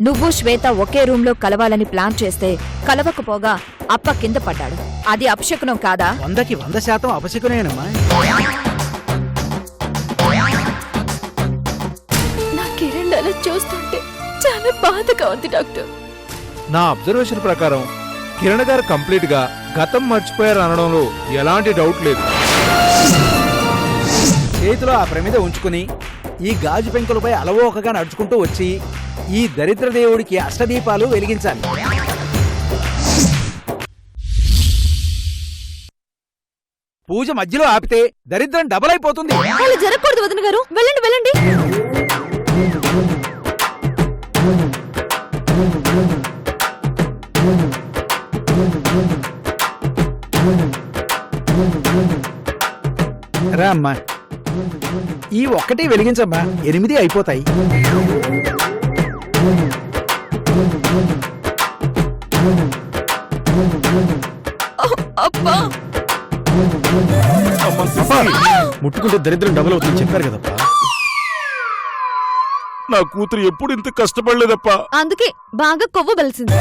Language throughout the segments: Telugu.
నువ్వు శ్వేత ఒకే రూంలో కలవాలని ప్లాన్ చేస్తే కలవకపోగా అప్ప కింద పడ్డాడు. అది అపశకునం కాదా? వందకి వంద శాతం అపశకునేనమ్మా. నా కిరణ్ అలా చూస్తుంటే చాలా బాధగా ఉంది డాక్టర్. నా అబ్జర్వేషన్ ప్రకారం కిరణ్ గారు కంప్లీట్గా గతం మర్చిపోయారు అనడంలో ఎలాంటి డౌట్ లేదు. చేతిలో ఆ ప్రమిద ఉంచుకుని ఈ గాజు పెంకులపై అలవోకగా నడుచుకుంటూ వచ్చి ఈ దరిద్ర దేవుడికి అష్టదీపాలు వెలిగించాలి. పూజ మధ్యలో ఆపితే దరిద్రం డబల్ అయిపోతుంది. అలా జరగకూడదు వదిన గారు. వెళ్ళండి వెళ్ళండి. రా అమ్మా. ఈ ఒక్కటి వెలిగించమ్మా. ఎనిమిది అయిపోతాయి. ముట్టుకుంటే దరిద్రం డబుల్ అవుతుంది చెప్పారు కదప్పా. నా కూతురు ఎప్పుడు ఇంత కష్టపడలేదప్పా. అందుకే బాగా కొవ్వు బలిసింది.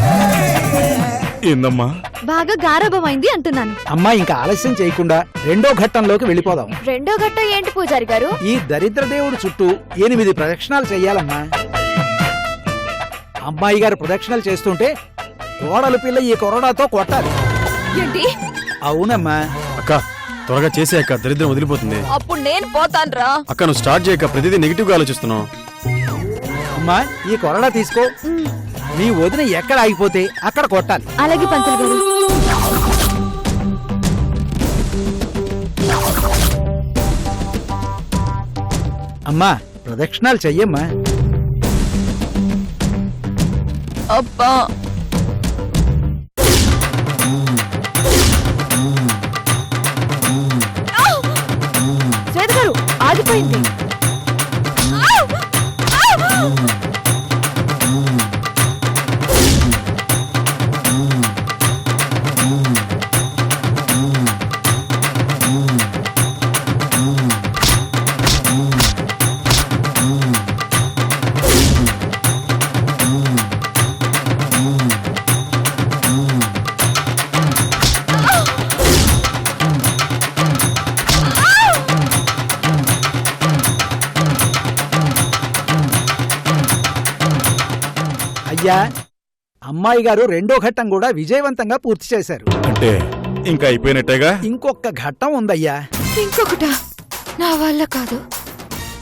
ఏందమ్మా? బాగా గారాభమైంది అంటున్నాను. అమ్మా ఇంకా ఆలస్యం చేయకుండా రెండో ఘట్టంలోకి వెళ్ళిపోదాం. రెండో గట్ట ఏంటి పూజారి గారు? ఈ దరిద్ర దేవుడి చుట్టూ ఎనిమిది ప్రదక్షిణాలు చెయ్యాలమ్మా అమ్మాయి గారు ప్రదక్షిణలు చేస్తుంటే కోడలు పిల్ల ఈ కరోనాతో కొట్టాలి. ఏంటి? అవునమ్మా. అక్క త్వరగా చేసే అక్క దరిద్రం వదిలిపోతుంది. అప్పుడు నేను పోతాన్రా. అక్క నువ్వు స్టార్ట్ చేయక ప్రతిదీ నెగిటివ్గా ఆలోచిస్తున్నావు. అమ్మా ఈ కొరడా తీసుకో. నీ వదిన ఎక్కడ ఆగిపోతే అక్కడ కొట్టాలి. అలాగే పంతులు గారు. అమ్మా ప్రదక్షిణాలు చెయ్యమ్మా. అబ్బా. అమ్మాయి గారు రెండో ఘట్టం కూడా విజయవంతంగా పూర్తి చేశారు. అంటే ఇంకా అయిపోయినట్టేగా? ఇంకొక ఘట్టం ఉందయ్యా. ఇంకొకట? నా వల్ల కాదు.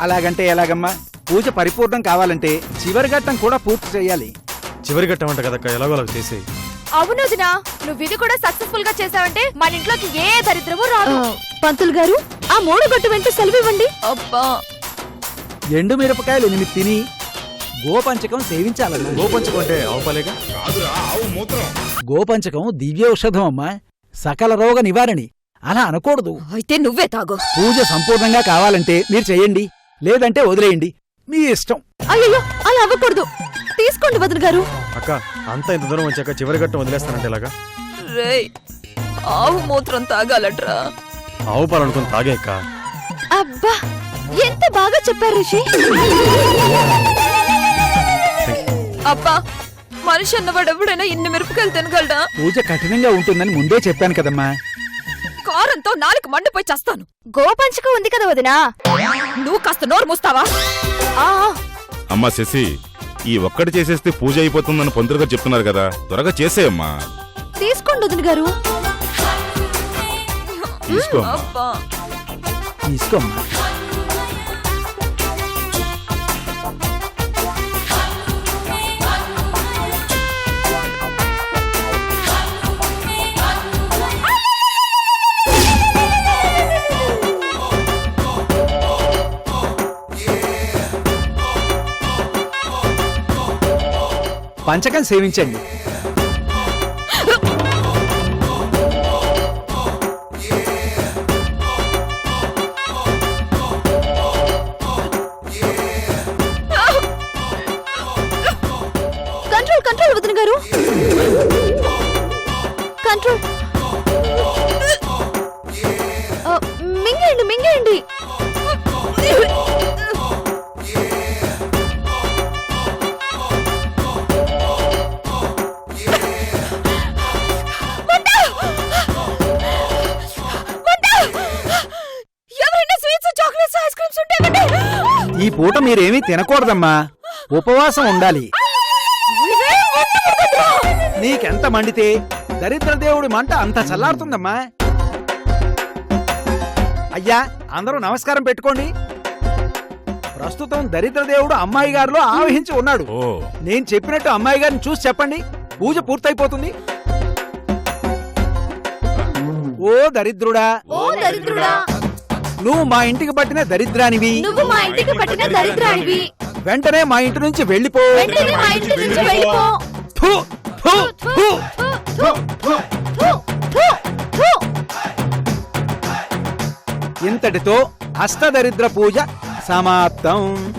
అలాగంటే ఎలాగమ్మా? పూజ పరిపూర్ణం కావాలంటే చివరి ఘట్టం కూడా పూర్తి చేయాలి. చివరి ఘట్టం అంట కదక్క ఎలాగో అలా చేసి. అవును వదినా నువ్వు ఇది కూడా సక్సెస్ఫుల్గా చేసావంటే మన ఇంట్లోకి ఏ దరిద్రము రాదు. పంతులు గారు ఆ మూడు గట్టు వెంట సెలవివ్వండి. అబ్బా. ఎండు మిరపకాయలు ఎనిమిది తిని గోపంచకం సేవించాలన్నా. గోపంచుకుంటే అంటే అవపాలేగా గోపంచకం దివ్యౌషధం అమ్మా. సకల రోగ నివారణి. అలా అనకూడదు. అయితే నువ్వే తాగు. పూజ సంపూర్ణంగా కావాలంటే మీరు చెయ్యండి లేదంటే వదిలేయండి. మీ ఇష్టం. అయ్యో అలా అవ్వకూడదు. తీసుకోండి వదిన గారు. అక్క అంతా ఇంత దూరం వచ్చాక చివరి ఘట్టం వదిలేస్తానంటే ఎలాగా? రేయ్ ఆవు మూత్రం తాగాలట్రా. ఆవు పాలు అనుకుని తాగే అక్క. అబ్బా ఎంత బాగా చెప్పారు రిషి అబ్బా మనిషి అన్నవాడు ఎవడైనా ఇన్ని మిరపకాయలు తినగలడా? పూజ కఠినంగా ఉంటుందని ముందే చెప్పాను కదమ్మా. కారంతో నాలుగు మండిపోయి చస్తాను. గోపంచకం ఉంది కదా వదినా? నువ్వు కాస్త నోరు మూస్తావా? ఆ, అమ్మా శశి ఈ ఒక్కటి చేసేస్తే పూజ అయిపోతుందని పొందరుగా చెప్తున్నారు కదా త్వరగా చేసేయమ్మా. తీసుకోండి వదిన గారు. తీసుకో అమ్మా. తీసుకోమ్మా పంచకం సేవించండి. మీరేమీ తినకూడదమ్మా. ఉపవాసం ఉండాలి. నీకెంత మండితే దరిద్ర దేవుడి మంట అంత చల్లారుతుందమ్మా. అయ్యా అందరూ నమస్కారం పెట్టుకోండి. ప్రస్తుతం దరిద్ర దేవుడు అమ్మాయి గారిలో ఆవహించి ఉన్నాడు. ఓ. నేను చెప్పినట్టు అమ్మాయి గారిని చూసి చెప్పండి. పూజ పూర్తయిపోతుంది. ఓ దరిద్రుడా. ఓ దరిద్రుడా. నువ్వు మా ఇంటికి పట్టిన దరిద్రానివి. నువ్వు మా ఇంటికి పట్టిన దరిద్రానివి. వెంటనే మా ఇంటి నుంచి వెళ్ళిపో. వెంటనే మా ఇంటి నుంచి వెళ్ళిపో. ఫు, ఫు, ఫు. థు, థు, థు, థు, థు. ఇంతటితో అష్టదరిద్ర పూజ సమాప్తం.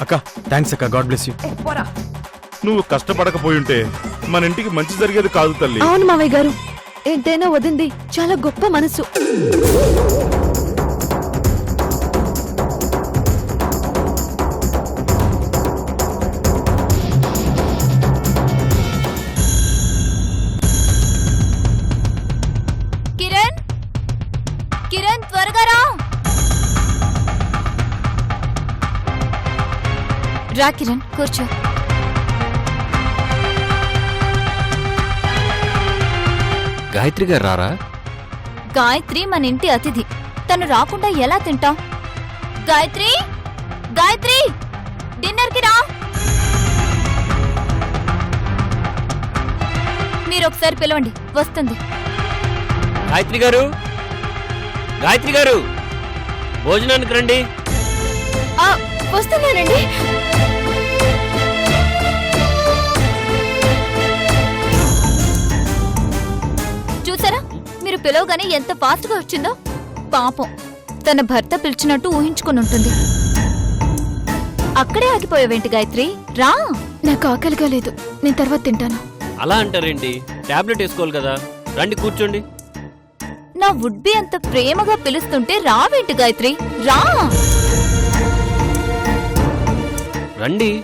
అక్క థ్యాంక్స్ అక్క గాడ్ బ్లెస్ యూ నువ్వు కష్టపడకపోయుంటే మన ఇంటికి మంచి జరిగేది కాదు తల్లి. అవును మావయ్య గారు. ఎంతైనా వదింది. చాలా గొప్ప మనసు. రా కిరణ్ కూర్చో. గాయత్రి గారు రారా? గాయత్రి మన ఇంటి అతిథి. తను రాకుండా ఎలా తింటాం? గాయత్రి? గాయత్రి? డిన్నర్కి రా. మీరు ఒకసారి పిలవండి. వస్తుంది. గాయత్రి గారు? గాయత్రి గారు? భోజనానికి రండి. ఆ, వస్తున్నానండి. పిలవగానే ఎంత ఫాస్ట్గా వచ్చిందో? పాపం. తన భర్త పిలిచినట్టు ఊహించుకుని ఉంటుంది. అక్కడే ఆగిపోయావేంటి గాయత్రి? రా! నాకు ఆకలిగా లేదు. నేను తర్వాత తింటాను. అలా అంటారేంటి? టాబ్లెట్ వేసుకోవాలి కదా. రండి కూర్చోండి. నా వుడ్ బి అంత ప్రేమగా పిలుస్తుంటే రావేంటి గాయత్రి? రా! రండి.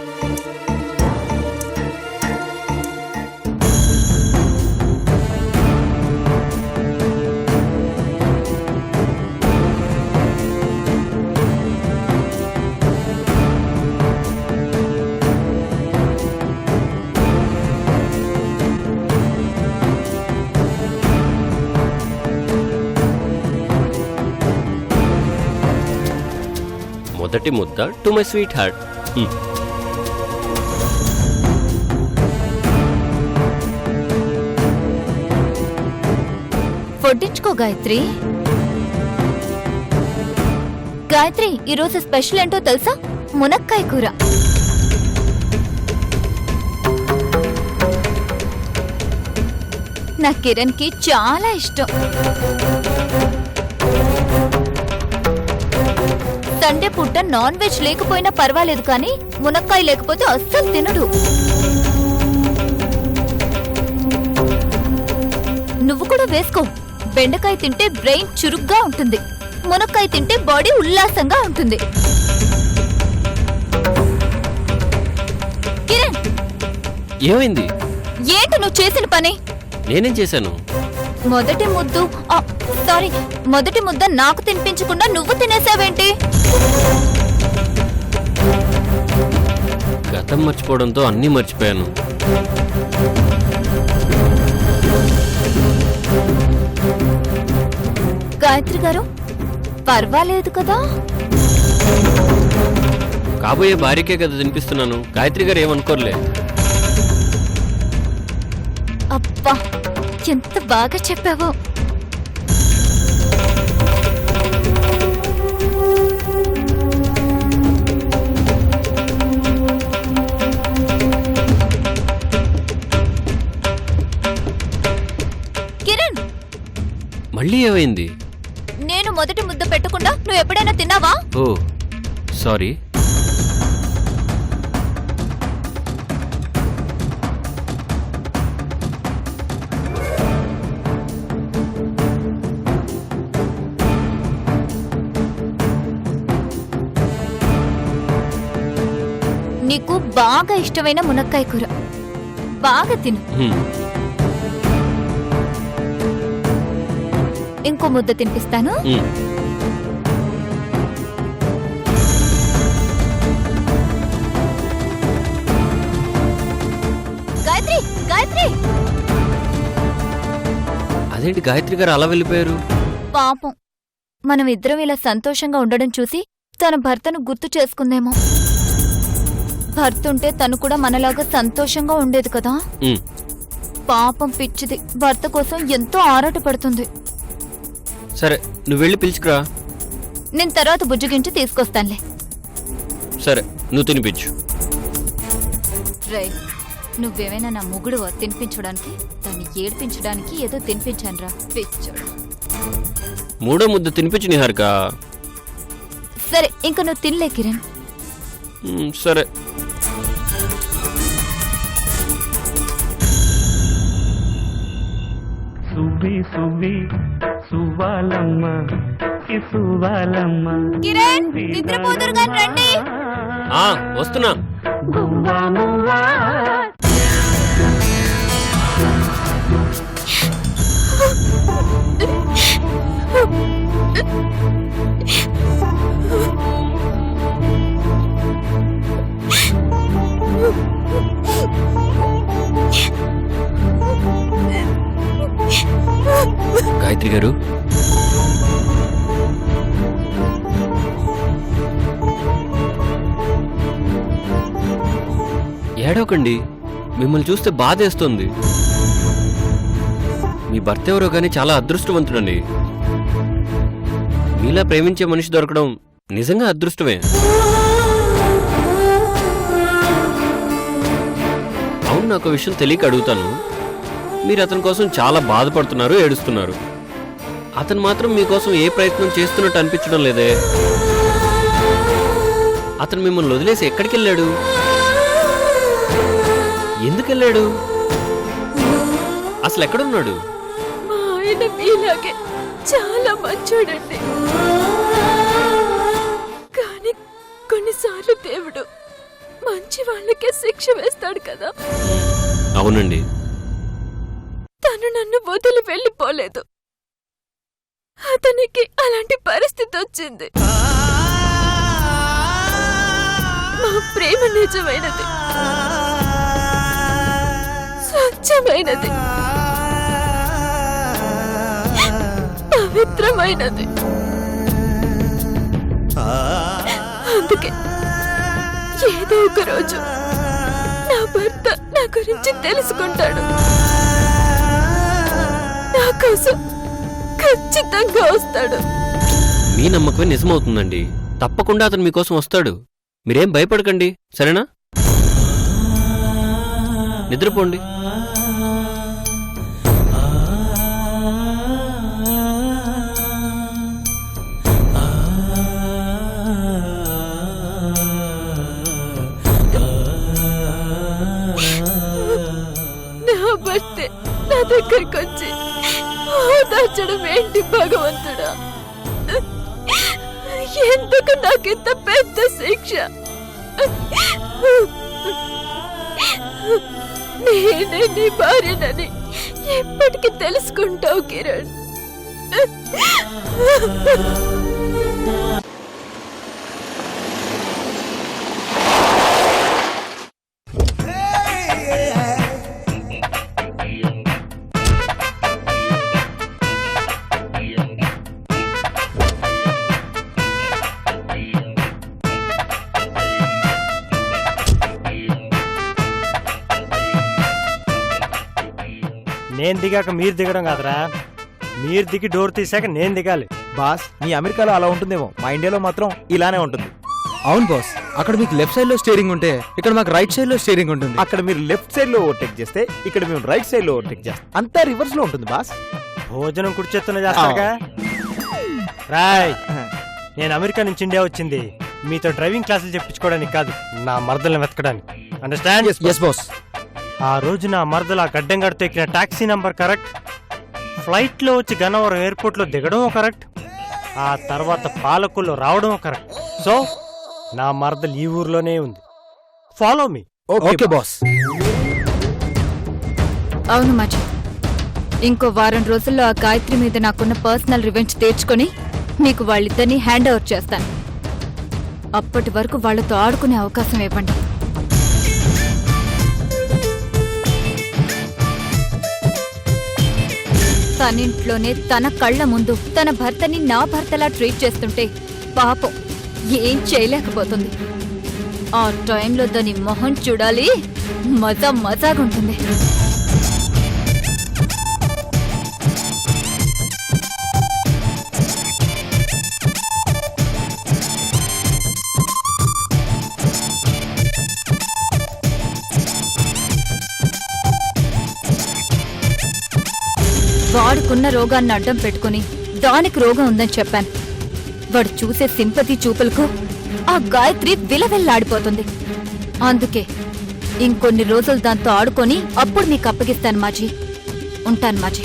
మొదటి ముద్ద టు మై స్వీట్ హార్ట్ వడ్డించుకో గాయత్రి. గాయత్రి ఈరోజు స్పెషల్ ఏంటో తెలుసా? మునక్కాయ కూర. నా కిరణ్కి చాలా ఇష్టం. సండే పూట నాన్ వెజ్ లేకపోయినా పర్వాలేదు కానీ మునక్కాయ లేకపోతే అస్సలు తినడు. నువ్వు కూడా వేసుకో. బెండకాయ తింటే బ్రెయిన్ చురుగ్గా ఉంటుంది. మునక్కాయ తింటే బాడీ ఉల్లాసంగా ఉంటుంది. కిరణ్! ఏమైంది? ఏంటి నువ్వు చేసిన పని? నేనేం చేశాను? మొదటి ముద్దు ఆ, సారీ మొదటి ముద్ద నాకు తినిపించకుండా నువ్వు తినేసావేంటి? గతం మర్చిపోవడంతో అన్నీ మర్చిపోయాను. గాయత్రి గారు పర్వాలేదు కదా? కాబోయే భార్యకే కదా తినిపిస్తున్నాను. గాయత్రి గారు ఏమనుకోర్లే. అబ్బా ఎంత బాగా చెప్పావో. మళ్ళీ ఏమైంది? నేను మొదటి ముద్ద పెట్టకుండా నువ్వు ఎప్పుడైనా తిన్నావా? Oh sorry. నీకు బాగా ఇష్టమైన మునక్కాయ కూర. బాగా తిను. ఇంకో ముద్ద తినిపిస్తాను. గాయత్రి అదేంటి గాయత్రి గారు అలా వెళ్ళిపోయారు? పాపం. మనం ఇద్దరం ఇలా సంతోషంగా ఉండడం చూసి తన భర్తను గుర్తు చేసుకుందేమో. భర్త ఉంటే తను కూడా మనలాగా సంతోషంగా ఉండేది కదా. పాపం పిచ్చిది. భర్త కోసం ఎంతో ఆరాటపడుతుంది. సరే నువ్వు వెళ్ళి పిలుచుకురా. నేను తర్వాత బుజ్జగించి తీసుకొస్తానులే. సరే నువ్వు తినిపించు. రే నువ్వేమైనా నా ముగుడు తినిపించడానికి దాన్ని ఏడిపించడానికి ఏదో తినిపించానురా. పిచ్చోడు మూడో ముద్ద తినిపించు నిహారిక. సరే ఇంక నువ్వు తినలే కిరణ్. సరే. సువ్వి సువ్వి సువ్వాలమ్మ ఈ సువ్వాలమ్మ కిరణ్ నిద్రపోదురు గాని రండి. ఆ వస్తున్నా. గువ్వా మువ్వా గాయత్రి గారు. ఏడవకండి. మిమ్మల్ని చూస్తే బాధేస్తుంది. మీ భర్త ఎవరో కానీ చాలా అదృష్టవంతుడండి. మీలా ప్రేమించే మనిషి దొరకడం నిజంగా అదృష్టమే. అవును నాకు ఒక విషయం తెలియక అడుగుతాను. మీరు అతని కోసం చాలా బాధపడుతున్నారు ఏడుస్తున్నారు. అతను మాత్రం మీకోసం ఏ ప్రయత్నం చేస్తున్నట్టు అనిపించడం లేదే. అతను మిమ్మల్ని వదిలేసి ఎక్కడికి వెళ్ళాడు ఎందుకు వెళ్ళాడు అసలు ఎక్కడున్నాడు మీలాగే చాలా మంచోడండి. కానీ కొన్నిసార్లు దేవుడు మంచి వాళ్ళకే శిక్ష వేస్తాడు కదా. అవునండి. తను నన్ను వదిలి వెళ్ళిపోలేదు. అతనికి అలాంటి పరిస్థితి వచ్చింది. మా ప్రేమ నిజమైనది. స్వచ్ఛమైనది. పవిత్రమైనది. అందుకే ఏదో ఒక రోజు నా భర్త నా గురించి తెలుసుకుంటాడు. నా కోసం ఖచ్చితంగా వస్తాడు. మీ నమ్మకమే నిజమవుతుందండి. తప్పకుండా అతను మీకోసం వస్తాడు. మీరేం భయపడకండి సరేనా? నిద్రపోండి. నా భర్తే నా దగ్గరికి వచ్చి ఏంటి భగవంతుడా? ఎందుకు నాకింత పెద్ద శిక్ష? నేనే నీ భార్యనని ఎప్పటికి తెలుసుకుంటావు కిరణ్. నేను దిగాక మీరు దిగడం కాదురా. మీరు దిగి డోర్ తీసాక నేను దిగాలి. బాస్ మీ అమెరికాలో అలా ఉంటుందేమో. మా ఇండియాలో మాత్రం ఇలానే ఉంటుంది. అవును బాస్ అక్కడ మీకు లెఫ్ట్ సైడ్లో స్టీరింగ్ ఉంటే ఇక్కడ మాకు రైట్ సైడ్లో స్టీరింగ్ ఉంటుంది. అక్కడ మీరు లెఫ్ట్ సైడ్లో ఓవర్టేక్ చేస్తే ఇక్కడ మేము రైట్ సైడ్లో ఓవర్టేక్ చేస్తాం. అంతా రివర్స్లో ఉంటుంది బాస్. భోజనం కుడిచేస్తున్న చేస్తాగా రాయ్ నేను అమెరికా నుంచి ఇండియా వచ్చింది. మీతో డ్రైవింగ్ క్లాసులు చెప్పించుకోవడానికి కాదు నా మరదలను వెతకడానికి. అండర్స్టాండ్ ఎస్ బాస్ ఆ రోజు నా మరదలు ఆ గడ్డం గడితో ఎక్కిన టాక్సీ నంబర్ కరెక్ట్? ఫ్లైట్లో వచ్చి గన్నవరం ఎయిర్పోర్ట్లో దిగడం కరెక్ట్? ఆ తర్వాత పాలకుల్లో రావడం కరెక్ట్. సో నా మరదలు ఈ ఊర్లోనే ఉంది. ఫాలో మీ ఓకే బాస్ అవును మజ. ఇంకో వారం రోజుల్లో ఆ గాయత్రి మీద నాకున్న పర్సనల్ రివెంజ్ తీర్చుకొని మీకు వాళ్ళిద్దరిని హ్యాండ్ ఓవర్ చేస్తాను. అప్పటి వరకు వాళ్ళతో ఆడుకునే అవకాశం ఇవ్వండి. తనింట్లోనే తన కళ్ళ ముందు తన భర్తని నా భర్తలా ట్రీట్ చేస్తుంటే పాపం ఏం చేయలేకపోతుంది. ఆ టైంలో దాని మొహం చూడాలి. మజా మజాగుంటుంది. వాడుకున్న రోగాన్ని అడ్డం పెట్టుకుని దానికి రోగం ఉందని చెప్పాను. వాడు చూసే సింపతి చూపులకు ఆ గాయత్రి విలవెల్లాడిపోతుంది. అందుకే ఇంకొన్ని రోజులు దాంతో ఆడుకొని అప్పుడు మీకు అప్పగిస్తాను మాజీ. ఉంటాను మాజీ.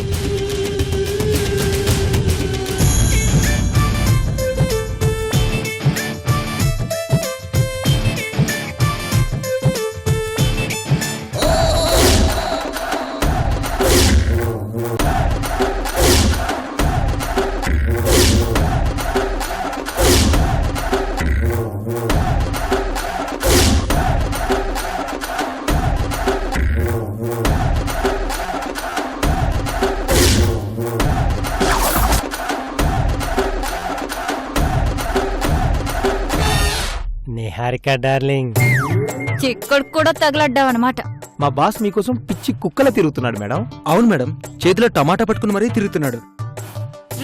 నిహారిక డార్లింగ్. ఇక్కడ కూడా తగలడ్డావన్నమాట. మా బాస్ మీకోసం పిచ్చి కుక్కల తిరుగుతున్నాడు మేడం. అవును మేడం చేతిలో టమాటా పట్టుకుని మరీ తిరుగుతున్నాడు.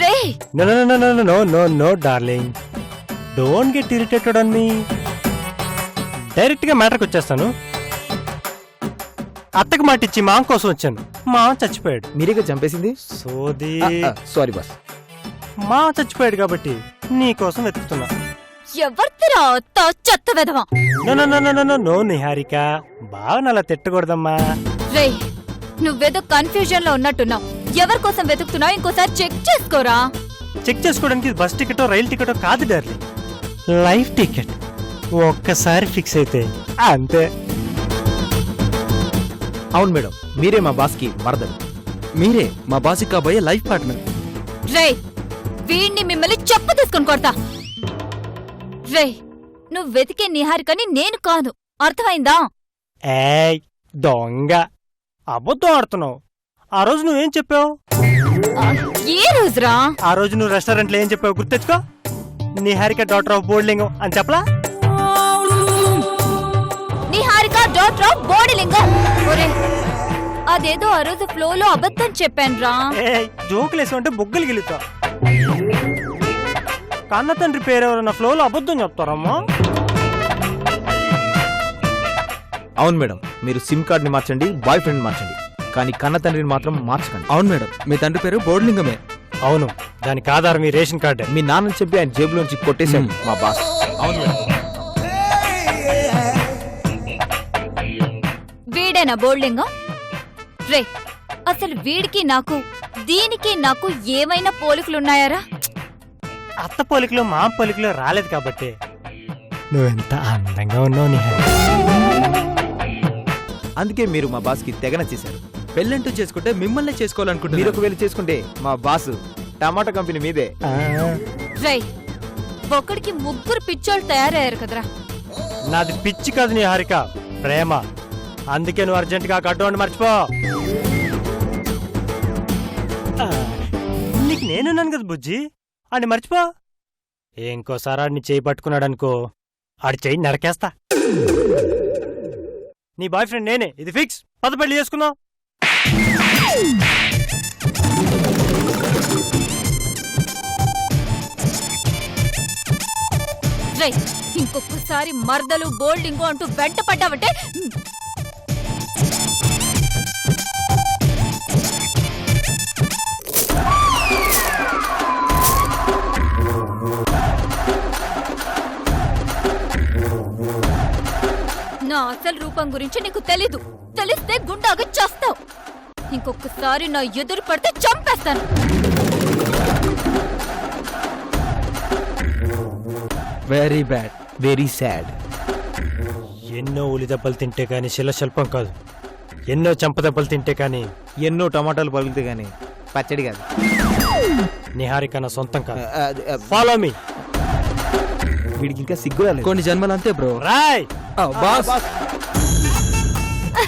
రే no no no no no no no darling. Don't get irritated on me డైరెక్ట్గా మ్యాటర్కి వచ్చేస్తాను. అత్తకు మాట ఇచ్చి మామ కోసం వచ్చాను. మామ చచ్చిపోయాడు. మీరేగా చంపేసింది? సోది. సారీ బాస్ మామ చచ్చిపోయాడు కాబట్టి నీ కోసం వెతుకుతున్నా. ఎవరిదిరా తా చెత్త వెధవా no no no no no no no Niharika. బాగా అలా తిట్టకూడదమ్మా. రే నువ్వేదో కన్ఫ్యూజన్లో ఉన్నట్టున్నావు. ఎవరి కోసం వెతుకుతున్నావు? ఇంకోసారి చెక్ చేసుకోరా. చెక్ చేసుకోవడానికి బస్ టికెటో రైలు టికెటో కాదు డార్లింగ్ లైఫ్ టికెట్ ఒక్కసారి ఫిక్స్ అయితే అంతే. అవును మేడం మీరే మా బాస్కి మరదలు మీరే మా బాసి కాబోయే లైఫ్ పార్ట్నర్ రే వీణ్ణి మిమ్మల్ని చెప్పు తీసుకుని కొడతా. రే నువ్వు వెతికే నిహారికని నేను కాదు అర్థమైందా? ఏయ్ దొంగ. అబద్ధం ఆడుతున్నావు. ఆ రోజు నువ్వేం చెప్పావు? ఆ, ఏ రోజురా? ఆ రోజు నువ్వు రెస్టారెంట్లో ఏం చెప్పావు గుర్తెచ్చుకో నిహారిక డాక్టర్ ఆఫ్ బోర్డ్లింగం అని చెప్పలా? నిహారిక డాక్టర్ ఆఫ్ బాడీలింగం ఒరే అదేదో ఆ రోజు ఫ్లోలో అబద్ధం చెప్పానురా. ఏ జోకులేసి అంటే బొగ్గలు గెలుతా కన్న తండ్రి పేరు ఎవరన్నా ఫ్లోలో అబద్ధం చెప్తారమ్మా. అవును మేడం మీరు సిమ్ కార్డ్ని మార్చండి బాయ్ ఫ్రెండ్ మార్చండి. కానీ కన్న తండ్రిని మాత్రం మార్చకండి. అవును మేడం మీ తండ్రి పేరు బోర్లింగమే. అవును దానికి ఆధారం మీ రేషన్ కార్డే. మీ నాన్న చెప్పి ఆయన జేబులోంచి కొట్టేశాడు మా బాస్. అవును మేడం. వీడేనా బోల్డింగం రే అసలు వీడికి నాకు దీనికి నాకు ఏమైనా పోలికలున్నాయారా? అత్త పోలికలో మా పోలికలో రాలేదు కాబట్టి. నువ్వెంత అందంగా ఉన్నావు నిహారిక అందుకే మీరు మా బాస్కి తెగ నచ్చేశారు. పెళ్ళంటూ చేసుకుంటే మిమ్మల్ని మీరు చేసుకోవాలనుకుంటున్నారు ఒకవేళ చేసుకుంటే మా బాస్ టమాటా కంపెనీ మీదే. ఆ, రే ఒకడికి ముగ్గురు పిచ్చోళ్ళు తయారయ్యారు కదరా. నాది పిచ్చి కాదు నిహారిక ప్రేమ. అందుకే నువ్వు అర్జెంటుగా కట్టు మర్చిపో. ఆ, నీకు నేనున్నాను కదా బుజ్జి? అని మర్చిపో. ఇంకోసారి ఆడిని చేయి పట్టుకున్నాడు అనుకో ఆడి చేయి నరకేస్తా. నీ బాయ్ ఫ్రెండ్ నేనే. ఇది ఫిక్స్. పద పెళ్ళి చేసుకుందాం. ఇంకొకసారి మరదలు బోల్డింగు అంటూ వెంట పడ్డావంటే అసలు రూపం గురించి నీకు తెలీదు. తెలిస్తే గుండాగా చేస్తావు. ఇంకొకసారి నా ఎదురు పడితే చంపేస్తాను. వెరీ బ్యాడ్ వెరీ సాడ్ ఎన్నో ఉలి దెబ్బలు తింటే కానీ శిల శల్పం కాదు. ఎన్నో చెంప దెబ్బలు తింటే కానీ ఎన్నో టమాటాలు పగిలితే గానీ పచ్చడి కాదు. నిహారిక నా సొంతం కాదు. ఫాలో మీ వీడికి ఇంకా సిగ్గు రాలేదు. కొన్ని జన్మలు అంతే బ్రో రాయ్! బాస్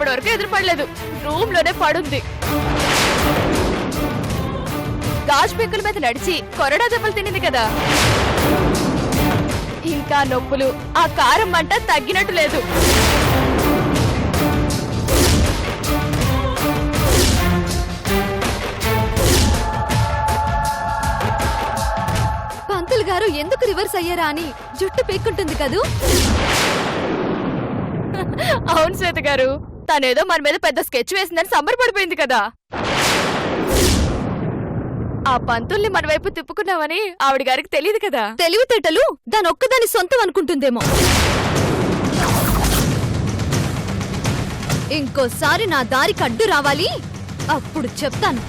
ఇప్పటివరకు ఎదురుపడలేదు. రూమ్లోనే పడుంది. గాజు పెంకుల మీద నడిచి కొరడా దెబ్బలు తినింది కదా. ఇంకా నొప్పులు ఆ కారం మంట తగ్గినట్టు లేదు. పంతులు గారు ఎందుకు రివర్స్ అయ్యారా అని జుట్టు పీక్కుంటుంది కదూ? అవును శ్వేత గారు. తనేదో మన మీద పెద్ద స్కెచ్ వేసిందని సంబరపడిపోయింది కదా. ఆ పంతుల్ని మన వైపు తిప్పుకున్నామని ఆవిడ గారికి తెలియదు కదా. తెలివితేటలు దాని ఒక్కదాని సొంతం అనుకుంటుందేమో. ఇంకోసారి నా దారికి అడ్డు రావాలి అప్పుడు చెప్తాను.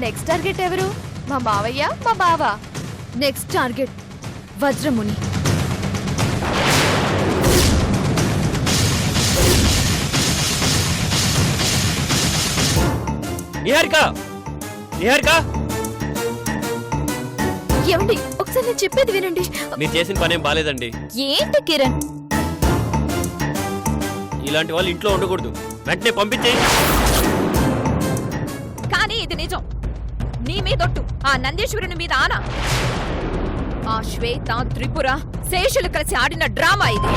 నెక్స్ట్ టార్గెట్ ఎవరు? మా మావయ్య మా బావ? Next target Vajramuni. Niharika! Niharika! ఏమండి ఒకసారి నేను చెప్పేది వినండి. మీరు చేసిన పనేం బాలేదండి. ఏంటి కిరణ్? ఇలాంటి వాళ్ళు ఇంట్లో ఉండకూడదు. వెంటనే పంపించేయి. కానీ ఇది నిజం. నీ మీదొట్టు ఆ నందీశ్వరుని మీద ఆన. ఆ శ్వేత త్రిపుర శేషులు కలిసి ఆడిన డ్రామా ఇది.